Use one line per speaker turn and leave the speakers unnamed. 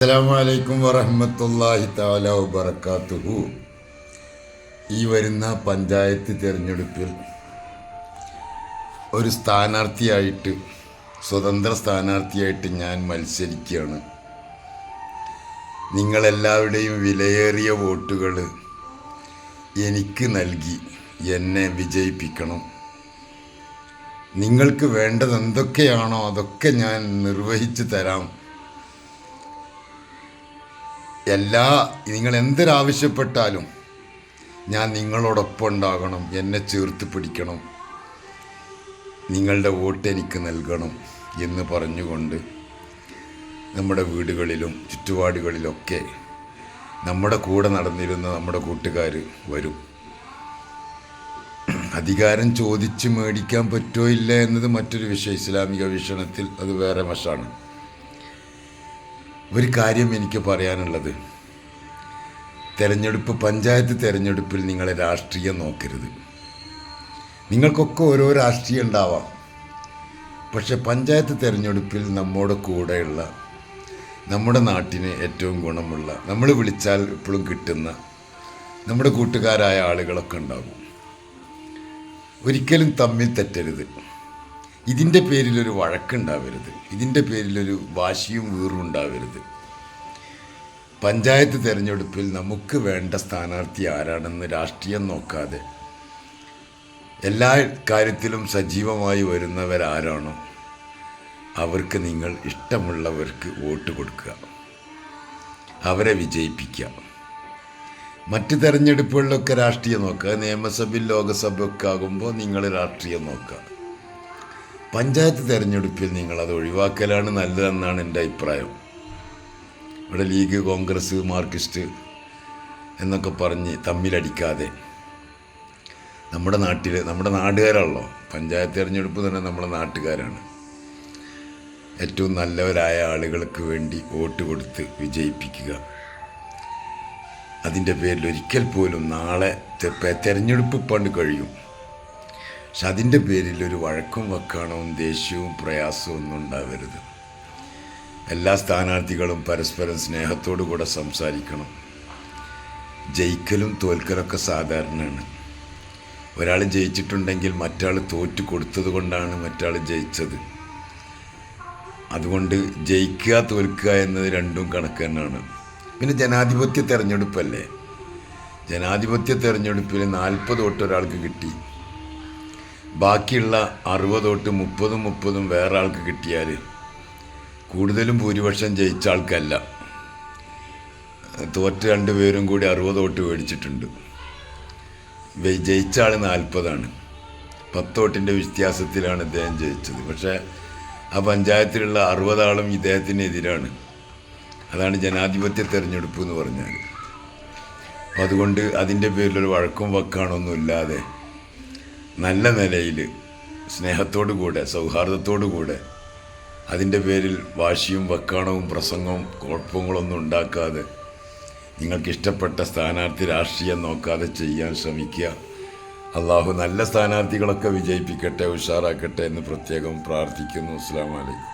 അസ്സലാമലൈക്കും വറഹമത്തല്ലാഹി താല വബർക്കാത്തുഹു ഈ വരുന്ന പഞ്ചായത്ത് തിരഞ്ഞെടുപ്പിൽ ഒരു സ്ഥാനാർത്ഥിയായിട്ട് സ്വതന്ത്ര സ്ഥാനാർത്ഥിയായിട്ട് ഞാൻ മത്സരിക്കുകയാണ്. നിങ്ങളെല്ലാവരുടെയും വിലയേറിയ വോട്ടുകൾ എനിക്ക് നൽകി എന്നെ വിജയിപ്പിക്കണം. നിങ്ങൾക്ക് വേണ്ടത് എന്തൊക്കെയാണോ അതൊക്കെ ഞാൻ നിർവഹിച്ചു തരാം. എല്ലാ നിങ്ങൾ എന്തൊരാവശ്യപ്പെട്ടാലും ഞാൻ നിങ്ങളോടൊപ്പം ഉണ്ടാകണം എന്നെ ചേർത്ത് പിടിക്കണം നിങ്ങളുടെ വോട്ട് എനിക്ക് നൽകണം എന്ന് പറഞ്ഞുകൊണ്ട് നമ്മുടെ വീടുകളിലും ചുറ്റുപാടുകളിലൊക്കെ നമ്മുടെ കൂടെ നടന്നിരുന്ന നമ്മുടെ കൂട്ടുകാർ വരും. അധികാരം ചോദിച്ച് മേടിക്കാൻ പറ്റുമോ ഇല്ല എന്നത് മറ്റൊരു വിഷയം. ഇസ്ലാമിക വീക്ഷണത്തിൽ അത് വേറെ വശമാണ്. ഒരു കാര്യം എനിക്ക് പറയാനുള്ളത്. തെരഞ്ഞെടുപ്പ് പഞ്ചായത്ത് തെരഞ്ഞെടുപ്പിൽ നിങ്ങളെ രാഷ്ട്രീയം നോക്കരുത്. നിങ്ങൾക്കൊക്കെ ഓരോ രാഷ്ട്രീയം ഉണ്ടാവാം. പക്ഷെ പഞ്ചായത്ത് തെരഞ്ഞെടുപ്പിൽ നമ്മുടെ കൂടെയുള്ള നമ്മുടെ നാട്ടിന് ഏറ്റവും ഗുണമുള്ള നമ്മൾ വിളിച്ചാൽ ഇപ്പോഴും കിട്ടുന്ന നമ്മുടെ കൂട്ടുകാരായ ആളുകളൊക്കെ ഉണ്ടാകും ഒരിക്കലും തമ്മിൽ തെറ്റരുത്. ഇതിന്റെ പേരിലൊരു വഴക്കുണ്ടാവരുത്. ഇതിന്റെ പേരിലൊരു വാശിയും വീറും ഉണ്ടാവരുത്. പഞ്ചായത്ത് തിരഞ്ഞെടുപ്പിൽ നമുക്ക് വേണ്ട സ്ഥാനാർത്ഥി ആരാണെന്ന് രാഷ്ട്രീയം നോക്കാതെ എല്ലാ കാര്യത്തിലും സജീവമായി വരുന്നവരാരാണോ? അവർക്ക് നിങ്ങൾ ഇഷ്ടമുള്ളവർക്ക് വോട്ട് കൊടുക്കുക. അവരെ വിജയിപ്പിക്കുക. മറ്റ് തെരഞ്ഞെടുപ്പുകളിലൊക്കെ രാഷ്ട്രീയം നോക്കുക. നിയമസഭയിൽ ലോകസഭയൊക്കെ ആകുമ്പോൾ നിങ്ങൾ രാഷ്ട്രീയം നോക്കുക. പഞ്ചായത്ത് തെരഞ്ഞെടുപ്പിൽ അത് ഒഴിവാക്കലാണ് നല്ലതെന്നാണ് എന്റെ അഭിപ്രായം. ഇവിടെ ലീഗ് കോൺഗ്രസ് മാർക്സിസ്റ്റ് എന്നൊക്കെ പറഞ്ഞ് തമ്മിലടിക്കാതെ നമ്മുടെ നാട്ടിൽ നമ്മുടെ നാട്ടുകാരാണല്ലോ പഞ്ചായത്ത് തിരഞ്ഞെടുപ്പ് തന്നെ നമ്മുടെ നാട്ടുകാരാണ്. ഏറ്റവും നല്ലവരായ ആളുകൾക്ക് വേണ്ടി വോട്ട് കൊടുത്ത് വിജയിപ്പിക്കുക. അതിന്റെ പേരിൽ ഒരിക്കൽ പോലും നാളെ തെരഞ്ഞെടുപ്പ് പണ്ട് കഴിയും. പക്ഷെ അതിന്റെ പേരിൽ ഒരു വഴക്കും വക്കാണവും ദേഷ്യവും പ്രയാസവും ഒന്നും ഉണ്ടാവരുത്. എല്ലാ സ്ഥാനാർത്ഥികളും പരസ്പരം സ്നേഹത്തോടു കൂടെ സംസാരിക്കണം. ജയിക്കലും തോൽക്കലൊക്കെ സാധാരണയാണ്. ഒരാൾ ജയിച്ചിട്ടുണ്ടെങ്കിൽ മറ്റാൾ തോറ്റു കൊടുത്തത് കൊണ്ടാണ് മറ്റാൾ ജയിച്ചത്. അതുകൊണ്ട് ജയിക്കുക തോൽക്കുക എന്നത് രണ്ടും കണക്ക് തന്നെയാണ്. പിന്നെ ജനാധിപത്യ തെരഞ്ഞെടുപ്പല്ലേ? ജനാധിപത്യ തെരഞ്ഞെടുപ്പിൽ നാൽപ്പത് വോട്ട് ഒരാൾക്ക് കിട്ടി. ബാക്കിയുള്ള അറുപത് തൊട്ട് മുപ്പതും മുപ്പതും വേറെ ആൾക്ക് കിട്ടിയാൽ കൂടുതലും ഭൂരിപക്ഷം ജയിച്ച ആൾക്കല്ല. തോറ്റ രണ്ടുപേരും കൂടി അറുപത് വോട്ട് മേടിച്ചിട്ടുണ്ട്. ജയിച്ച ആൾ നാൽപ്പതാണ്. പത്ത് വോട്ടിന്റെ വ്യത്യാസത്തിലാണ് ഇദ്ദേഹം ജയിച്ചത്. പക്ഷേ ആ പഞ്ചായത്തിലുള്ള അറുപതാളും ഇദ്ദേഹത്തിനെതിരാണ് അതാണ് ജനാധിപത്യ തെരഞ്ഞെടുപ്പ് എന്ന് പറഞ്ഞാൽ അതുകൊണ്ട് അതിന്റെ പേരിലൊരു വഴക്കും വക്കാണൊന്നും ഇല്ലാതെ നല്ല നിലയിൽ സ്നേഹത്തോടു കൂടെ സൗഹാർദ്ദത്തോടു കൂടെ അതിന്റെ പേരിൽ വാശിയും വക്കാണവും പ്രസംഗവും കുഴപ്പങ്ങളൊന്നും ഉണ്ടാക്കാതെ നിങ്ങൾക്കിഷ്ടപ്പെട്ട സ്ഥാനാർത്ഥി രാഷ്ട്രീയം നോക്കാതെ ചെയ്യാൻ ശ്രമിക്കുക. അള്ളാഹു നല്ല സ്ഥാനാർത്ഥികളൊക്കെ വിജയിപ്പിക്കട്ടെ ഉഷാറാക്കട്ടെ എന്ന് പ്രത്യേകം പ്രാർത്ഥിക്കുന്നു. അസ്സാം വലൈക്കും